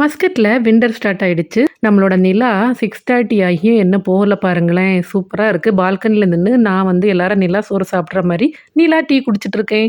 மஸ்கட்டில் winter start ஆகிடுச்சு நம்மளோட நிலா six thirty ஆகியும் என்ன போகல பாருங்களேன். சூப்பராக இருக்குது பால்கனியில் நின்று நான் வந்து எல்லாரும் நிலா சோறு சாப்பிட்ற மாதிரி நிலா டீ குடிச்சிட்டு இருக்கேன்.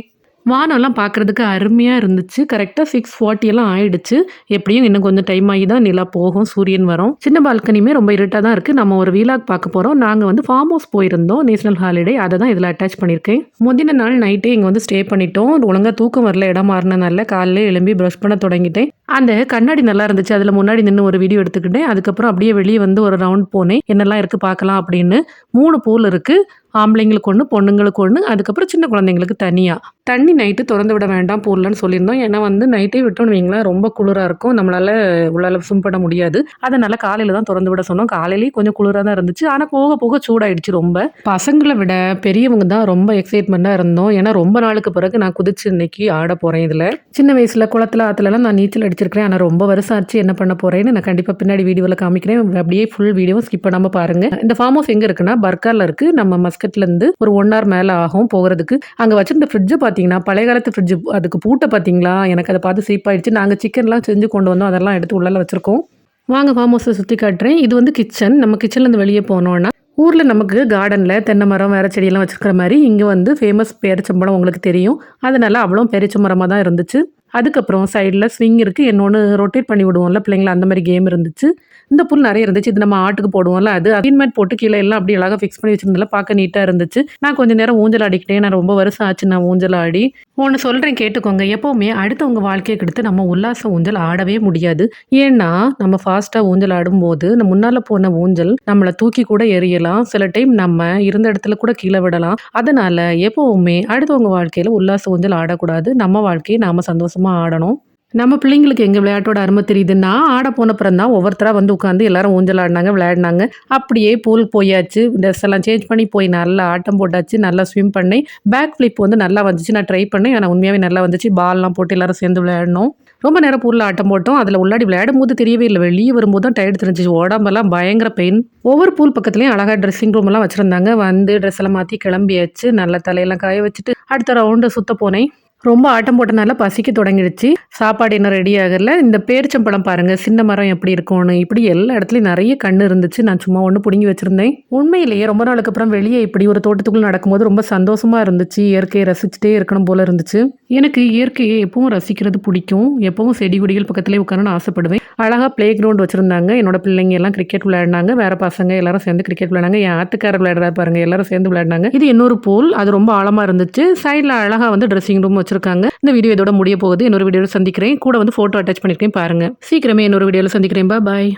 வானம்லாம் பார்க்குறதுக்கு அருமையாக இருந்துச்சு. கரெக்டாக சிக்ஸ் ஃபார்ட்டியெல்லாம் ஆயிடுச்சு. எப்படியும் இன்னும் கொஞ்சம் டைம் ஆகி தான் நிலா போகும் சூரியன் வரும். சின்ன பால்கனியுமே ரொம்ப இருட்டாக தான் இருக்குது நம்ம ஒரு வீலாக் பார்க்க போகிறோம் நாங்கள் வந்து ஃபார்ம் ஹவுஸ் போயிருந்தோம். நேஷனல் ஹாலிடே அதை தான் இதில் அட்டாச் பண்ணியிருக்கேன். முந்தின நாள் நைட்டே இங்கே வந்து ஸ்டே பண்ணிட்டோம். ஒழுங்காக தூக்கம் வரல இடம் மாறினதுனால காலையில் எழும்பி ப்ரஷ் பண்ண தொடங்கிட்டேன். அந்த கண்ணாடி நல்லா இருந்துச்சு. அதில் முன்னாடி நின்று ஒரு வீடியோ எடுத்துக்கிட்டேன். அதுக்கப்புறம் அப்படியே வெளியே வந்து ஒரு ரவுண்ட் போனேன். என்னெல்லாம் இருக்குது பார்க்கலாம் அப்படின்னு மூணு பூல் இருக்குது ஆம்பளைங்களுக்கு ஒன்று பொண்ணுங்களுக்கு ஒன்று அதுக்கப்புறம் சின்ன குழந்தைங்களுக்கு தனியாக தண்ணி நைட்டு திறந்து விட வேண்டாம் போடலன்னு சொல்லியிருந்தோம். ஏன்னா வந்து நைட்டே விட்டோம்னு வைங்களேன் ரொம்ப குளிராக இருக்கும். நம்மளால் உள்ளால் ஸ்விம் பண்ண முடியாது. அதனால் காலையில் தான் திறந்து விட சொன்னோம். காலையிலேயே கொஞ்சம் குளிராக தான் இருந்துச்சு. ஆனால் போக போக சூடாயிடுச்சு ரொம்ப. பசங்களை விட பெரியவங்க தான் ரொம்ப எக்ஸைட்மெண்ட்டாக இருந்தோம். ஏன்னா ரொம்ப நாளுக்கு பிறகு நான் குதிச்சு இன்னைக்கு ஆட போகிறேன் இதில். சின்ன வயசில் குளத்துல ஆற்றுலலாம் நான் நீச்சல் அடிச்சிருக்கிறேன். ஆனால் ரொம்ப வருஷம் ஆச்சு என்ன பண்ண போகிறேன்னு நான் கண்டிப்பாக பின்னாடி வீடியோவில் காமிக்கிறேன். அப்படியே ஃபுல் வீடியோவும் ஸ்கிப் பண்ணாமல் பாருங்கள் இந்த ஃபார்ம் ஹவுஸ் எங்கே இருக்குன்னா பர்காரில் இருக்குது நம்ம மஸ்கட்லேருந்து ஒரு ஒன் ஹவர் மேலே ஆகும் போகிறதுக்கு. அங்கே வச்சுருந்த ஃப்ரிட்ஜை பார்த்தீங்கன்னா பழைய காலத்து ஃப்ரிட்ஜ் அதுக்கு பூட்டை பார்த்தீங்களா? எனக்கு அதை பார்த்து சீப்பாயிடுச்சு நாங்கள் சிக்கன்லாம் செஞ்சு கொண்டு வந்தோம். அதெல்லாம் எடுத்து உள்ளே வச்சுருக்கோம். வாங்க ஃபார்ம் ஹவுஸை சுற்றி காட்டுறேன். இது வந்து கிச்சன் நம்ம கிச்சன்லேருந்து வெளியே போனோன்னா ஊரில் நமக்கு கார்டனில் தென்னை மரம் வேறு செடியெல்லாம் வச்சுருக்கிற மாதிரி இங்கே வந்து ஃபேமஸ் பேரிச்சம்பழம் உங்களுக்கு தெரியும். அதனால் அவ்வளோ பேரிச்சம்பரமாக தான் இருந்துச்சு. அதுக்கப்புறம் சைடில் ஸ்விங் இருக்குது இன்னொன்று ரொட்டேட் பண்ணி விடுவோம்ல பிள்ளைங்கள? அந்த மாதிரி கேம் இருந்துச்சு. இந்த புல் நிறைய இருந்துச்சு. இது நம்ம ஆட்டுக்கு போடுவோம்ல அது அக்ரிமெண்ட் போட்டு கீழே எல்லாம் அப்படி அழகாக ஃபிக்ஸ் பண்ணி வச்சிருந்தால பார்க்க நீட்டாக இருந்துச்சு. நான் கொஞ்சம் நேரம் ஊஞ்சல் ஆடிக்கிட்டேன் நான் ரொம்ப வருஷம் ஆச்சு நான் ஊஞ்சல் ஆடி. ஒன்று சொல்கிறேன் கேட்டுக்கோங்க. எப்போவுமே அடுத்தவங்க வாழ்க்கையை கெடுத்து நம்ம உல்லாச ஊஞ்சல் ஆடவே முடியாது. ஏன்னா நம்ம ஃபாஸ்ட்டாக ஊஞ்சல் ஆடும்போது நம்ம முன்னால் போன ஊஞ்சல் நம்மளை தூக்கி கூட எறியலாம். சில டைம் நம்ம இருந்த இடத்துல கூட கீழே விடலாம். அதனால் எப்போவுமே அடுத்தவங்க வாழ்க்கையில் உல்லாச ஊஞ்சல் ஆடக்கூடாது. நம்ம வாழ்க்கையை நாம் சந்தோஷமாக ஆடணும். நம்ம பிள்ளைங்களுக்கு எங்கள் விளையாட்டோட அருமை தெரியுதுன்னா ஆட போனப்புறம் தான் ஒவ்வொருத்தராக வந்து உட்காந்து எல்லாரும் ஊஞ்சல் ஆடினாங்க விளையாடினாங்க. அப்படியே பூல் போயாச்சு. ட்ரெஸ் எல்லாம் சேஞ்ச் பண்ணி போய் நல்லா ஆட்டம் போட்டாச்சு. நல்லா ஸ்விம் பண்ணி பேக் ஃப்ளிப் வந்து நல்லா வந்துச்சு. நான் ட்ரை பண்ணேன். ஆனால் உண்மையாகவே நல்லா வந்துச்சு. பால்லாம் போட்டு எல்லாரும் சேர்ந்து விளையாடணும் ரொம்ப நேரம் பூரில் ஆட்டம் போட்டோம். அதில் உள்ளாடி விளையாடும் போது தெரியவே இல்லை. வெளியே வரும்போது தான் டயர்டு தெரிஞ்சிச்சு. உடம்பெல்லாம் பயங்கர பெயின் ஒவ்வொரு பூல் பக்கத்துலேயும் அழகாக ட்ரெஸ்ஸிங் ரூம் எல்லாம் வச்சுருந்தாங்க. வந்து ட்ரெஸ் எல்லாம் மாற்றி கிளம்பியாச்சு. நல்லா தலையெல்லாம் காய வச்சுட்டு அடுத்த ரவுண்டு சுத்த போனேன். ரொம்ப ஆட்டம் போட்டனால பசிக்க தொடங்கிடுச்சு. சாப்பாடு இன்னும் ரெடி ஆகல. இந்த பேரிச்சம்பழம் பாருங்க சின்ன மரம் எப்படி இருக்கும்னு. இப்படி எல்லா இடத்துலையும் நிறைய கண்ணு இருந்துச்சு. நான் சும்மா ஒன்று பிடுங்கி வச்சிருந்தேன். உண்மையிலேயே ரொம்ப நாளுக்கு அப்புறம் வெளியே இப்படி ஒரு தோட்டத்துக்குள்ள நடக்கும்போது ரொம்ப சந்தோஷமா இருந்துச்சு. இயற்கையை ரசிச்சுட்டே இருக்கணும் போல இருந்துச்சு. எனக்கு இயற்கையை எப்பவும் ரசிக்கிறது பிடிக்கும். எப்பவும் செடி கொடிகள் பக்கத்துலேயே உட்காரணும்னு ஆசைப்படுவேன். அழகாக பிளே கிரவுண்ட் வச்சிருந்தாங்க. என்னோட பிள்ளைங்க எல்லாம் கிரிக்கெட் விளையாடினாங்க. வேற பசங்க எல்லாரும் சேர்ந்து கிரிக்கெட் விளையாடாங்க என் ஆத்துக்காரர் விளையாடுறா பாருங்க எல்லாரும் சேர்ந்து விளையாடினாங்க. இது இன்னொரு போல் அது ரொம்ப ஆழமா இருந்துச்சு. சைடில் அழகாக வந்து ட்ரெஸ்ஸிங் ரூம் வச்சிருக்காங்க. இந்த வீடியோ இதோட முடிய போகுது. இன்னொரு வீடியோவில் சந்திக்கிறேன். கூட வந்து ஃபோட்டோ அட்டாச் பண்ணியிருக்கேன் பாருங்கள் சீக்கிரமே இன்னொரு வீடியோவில் சந்திக்கிறேன். பாய்